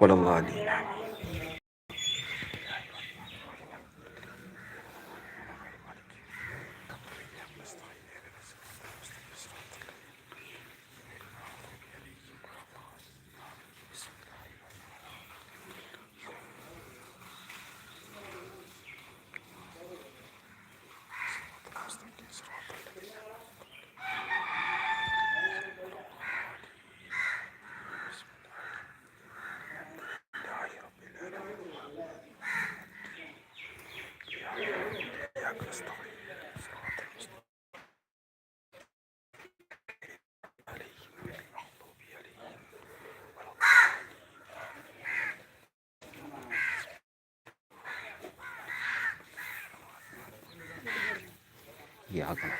ولا الضالين യാഗം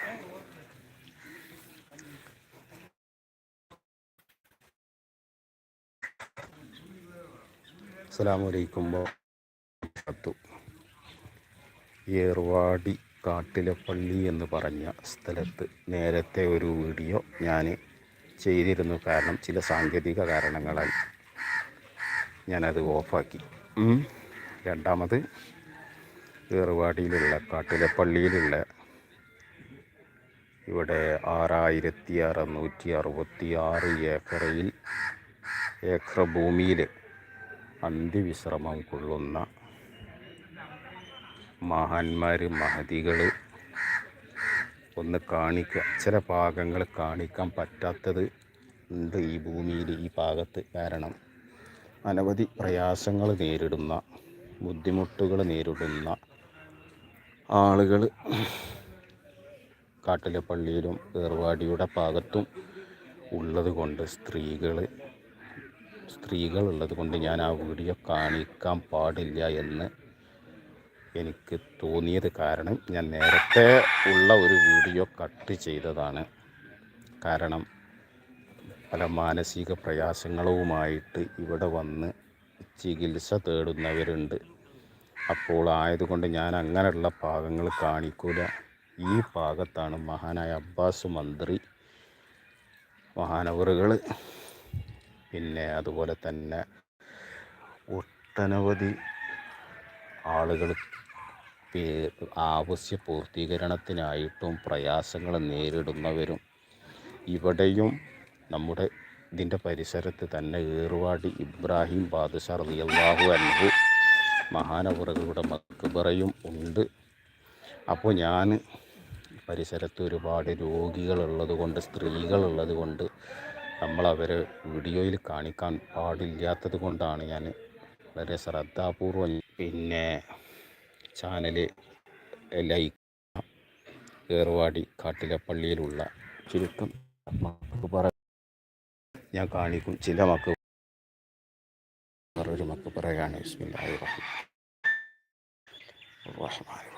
അസ്സലാമലൈക്കും പത്തു ഏർവാടി കാട്ടിലെ പള്ളി എന്ന് പറഞ്ഞ സ്ഥലത്ത് നേരത്തെ ഒരു വീഡിയോ ഞാൻ ചെയ്തിരുന്നു. കാരണം ചില സാങ്കേതിക കാരണങ്ങളാൽ ഞാനത് ഓഫാക്കി. രണ്ടാമത് ഏർവാടിയിലുള്ള കാട്ടിലെ പള്ളിയിലുള്ള ഇവിടെ ആറായിരത്തി അറുന്നൂറ്റി അറുപത്തി ആറ് ഏക്കറയിൽ ഏക്കർ ഭൂമിയിൽ അന്ത്യവിശ്രമം കൊള്ളുന്ന മഹാന്മാർ മഹതികൾ ഒന്ന് കാണിക്കുക ചില ഭാഗങ്ങൾ കാണിക്കാൻ പറ്റാത്തത് ഉണ്ട് ഈ ഭൂമിയിൽ ഈ ഭാഗത്ത്. കാരണം അനവധി പ്രയാസങ്ങൾ നേരിടുന്ന ബുദ്ധിമുട്ടുകൾ നേരിടുന്ന ആളുകൾ കാട്ടിലെ പള്ളിയിലും ഏർവാടിയുടെ ഭാഗത്തും ഉള്ളത് കൊണ്ട് സ്ത്രീകൾ ഉള്ളത് കൊണ്ട് ഞാൻ ആ വീഡിയോ കാണിക്കാൻ പാടില്ല എന്ന് എനിക്ക് തോന്നിയത് കാരണം ഞാൻ നേരത്തെ ഉള്ള ഒരു വീഡിയോ കട്ട് ചെയ്തതാണ്. കാരണം പല മാനസിക പ്രയാസങ്ങളുമായിട്ട് ഇവിടെ വന്ന് ചികിത്സ തേടുന്നവരുണ്ട്. അപ്പോൾ ആയതുകൊണ്ട് ഞാൻ അങ്ങനെയുള്ള ഭാഗങ്ങൾ കാണിക്കൂല. ഈ ഭാഗത്താണ് മഹാനായ അബ്ബാസ് മന്ത്രി മഹാനവറുകൾ പിന്നെ അതുപോലെ തന്നെ ഒട്ടനവധി ആളുകൾ ആവശ്യ പൂർത്തീകരണത്തിനായിട്ടും പ്രയാസങ്ങൾ നേരിടുന്നവരും ഇവിടെയും നമ്മുടെ ഇതിന്റെ പരിസരത്ത് തന്നെ ഏറുവാടി ഇബ്രാഹിം ബാദുഷാർ റിയാഹു അൻഹു മഹാനവറുകളുടെ മക്ബറയും ഉണ്ട്. അപ്പോൾ ഞാൻ പരിസരത്ത് ഒരുപാട് രോഗികളുള്ളത് കൊണ്ട് സ്ത്രീകളുള്ളത് കൊണ്ട് നമ്മളവരെ വീഡിയോയിൽ കാണിക്കാൻ പാടില്ലാത്തത് കൊണ്ടാണ് ഞാൻ വളരെ ശ്രദ്ധാപൂർവം പിന്നെ ചാനൽ ലൈക്ക് ഏർവാടി കാട്ടിലെ പള്ളിയിലുള്ള ചുരുക്കം പറ ഞാൻ കാണിക്കും. ചില മക്ക് ഒരു മക്കബറയാണ് ബിസ്മില്ലാഹിർ ബിസ്മില്ലാഹി റഹ്മാൻ റഹീം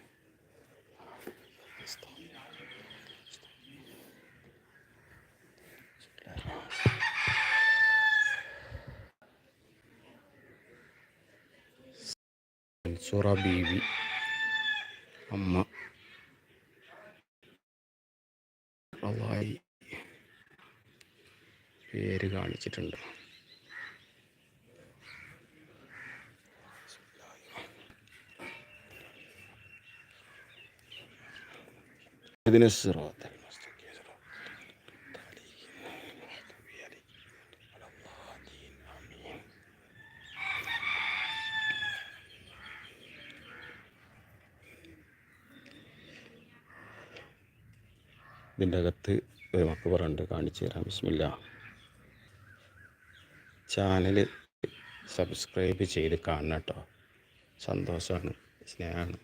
മൻസൂറ ബീവി. അമ്മ. പേര് കാണിച്ചിട്ടുണ്ട്. ഇതിന് സിറാത്ത്. ഇതിന്റെ അകത്ത് ഒരു മക്കബറുണ്ട് കാണിച്ചു തരാം. ബിസ്മില്ല. ചാനൽ സബ്സ്ക്രൈബ് ചെയ്ത് കാണണം കേട്ടോ. സന്തോഷമാണ് സ്നേഹമാണ്.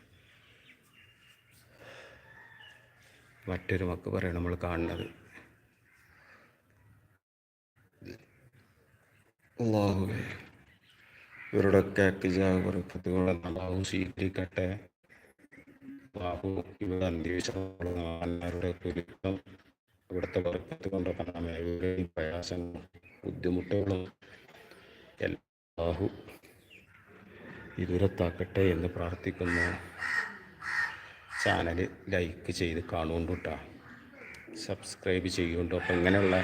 മറ്റൊരു മക്കബറാണ് നമ്മൾ കാണുന്നത്. അള്ളാഹുവേ ഇവരുടെയൊക്കെ ജാഗ്രത അള്ളാഹു സ്വീകരിക്കട്ടെ. അള്ളാഹു ഇവിടെ അന്വേഷണങ്ങളുടെ ഒരുക്കം ഇവിടുത്തെ വർക്കത്ത് കൊണ്ടൊക്കെ നാം ഏവരുടെയും പ്രയാസങ്ങളും ബുദ്ധിമുട്ടുകളും അള്ളാഹു ഇതുരത്താക്കട്ടെ എന്ന് പ്രാർത്ഥിക്കുന്നു ചാനൽ ലൈക്ക് ചെയ്ത് കാണുകൊണ്ടുട്ടാ സബ്സ്ക്രൈബ് ചെയ്യുകൊണ്ടു. അപ്പം ഇങ്ങനെയുള്ള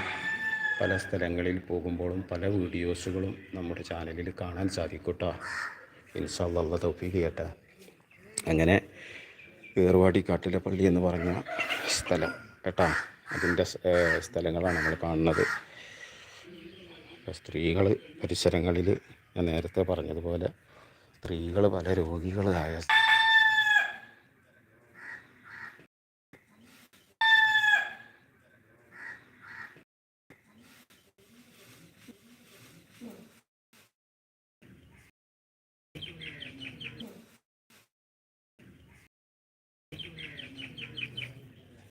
പല സ്ഥലങ്ങളിൽ പോകുമ്പോഴും പല വീഡിയോസുകളും നമ്മുടെ ചാനലിൽ കാണാൻ സാധിക്കും കേട്ടോ ഇൻഷാല്ല തൗഫീഖ് അങ്ങനെ ഏർവാടി കാട്ടിലെ പള്ളി എന്ന് പറഞ്ഞ സ്ഥലം കേട്ടോ. അതിന്റെ സ്ഥലങ്ങളാണ് നമ്മൾ കാണുന്നത്. സ്ത്രീകൾ പരിസരങ്ങളിൽ ഞാൻ നേരത്തെ പറഞ്ഞതുപോലെ സ്ത്രീകൾ പല രോഗികളായ